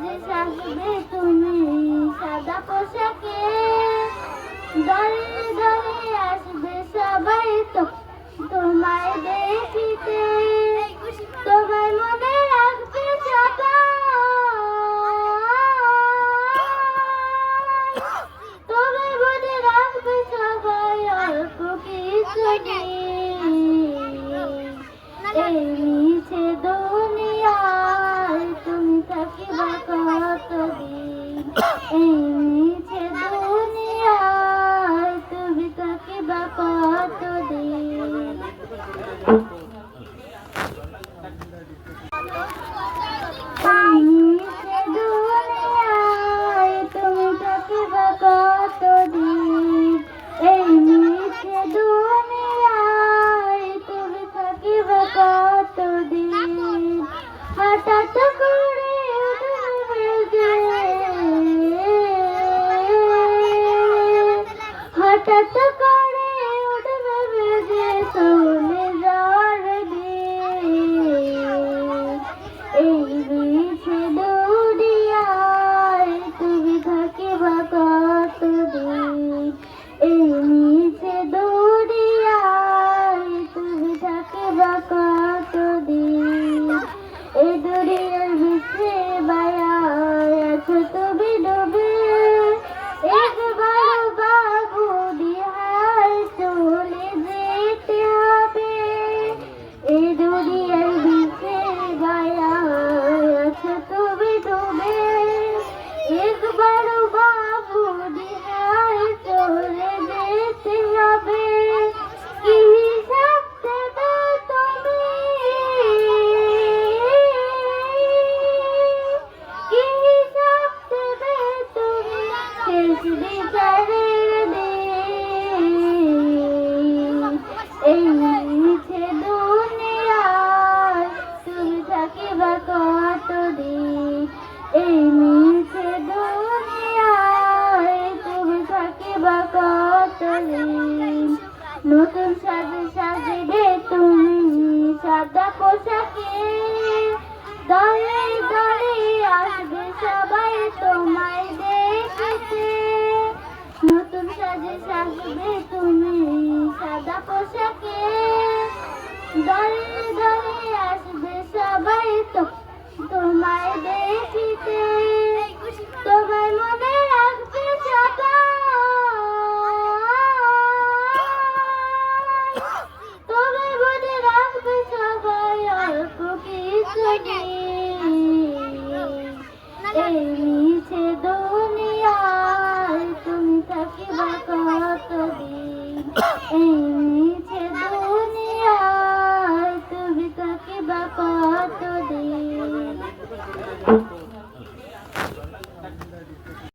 সাজে সাজবে তুমি সাদা পোশাকে। দলে দলে আসবে সবাই তো তোমায় দেখিতে। তোমায় মনে রাখবে তোমায় মনে রাখবে সবাই অল্প কিছু এই মিছে দুনিয়ায় তুমি থাকিবা কতদিন এই মিছে দুনিয়ায় তুমি থাকিবা কতদিন এই মিছে দুনিয়ায় তুমি থাকিবা কতদিন এই মিছে দুনিয়ায় তুমি থাকিবা কতদিন হঠাৎ করে উঠবে যে হঠাৎ করে উঠবে যে চলে যাওয়ার দিন এই একবার বাবু দিহার চলে যেতে হবে। কি হিসাব দেবে তুমি? কি হিসাব দেবে তুমি? শেষ বিচারের নতুন সাজে সাজিবে তুমি সাদা পোশাকে। দলে দলে আসবে সবাই তোমায় দেখতে। নতুন সাজে সাজবে তুমি সাদা পোশাকে। দলে দলে আসবে সবাই তো তোমায় দেখিতে। মিছে দুনিয়ায় তুমি থাকিবা কতদিন এই মিছে দুনিয়ায় তুমি থাকিবা কতদিন